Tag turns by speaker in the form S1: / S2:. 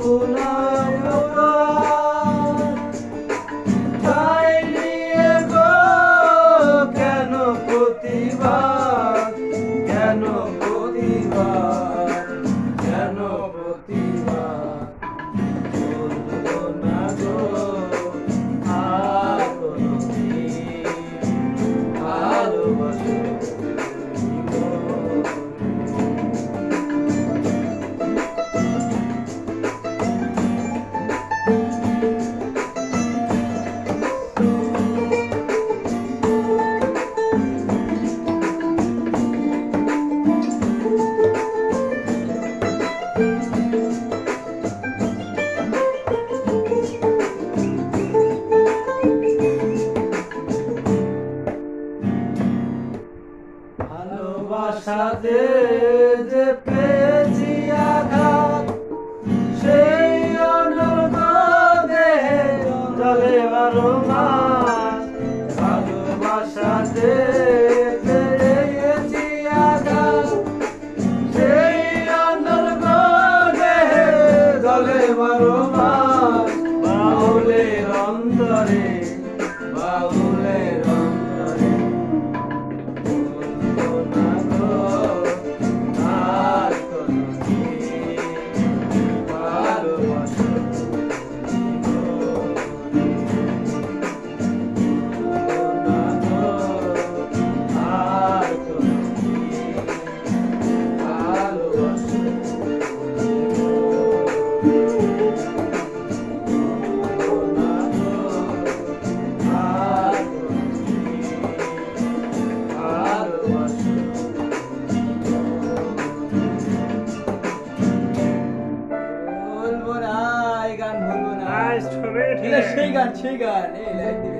S1: no হাতে যে পেয়েছি আঘাত সেই অনুর্গ দেহে চলে বারো মাস। ভালোবাসাতে
S2: best
S1: for it. Hey, Shigan,
S2: Hey, like this.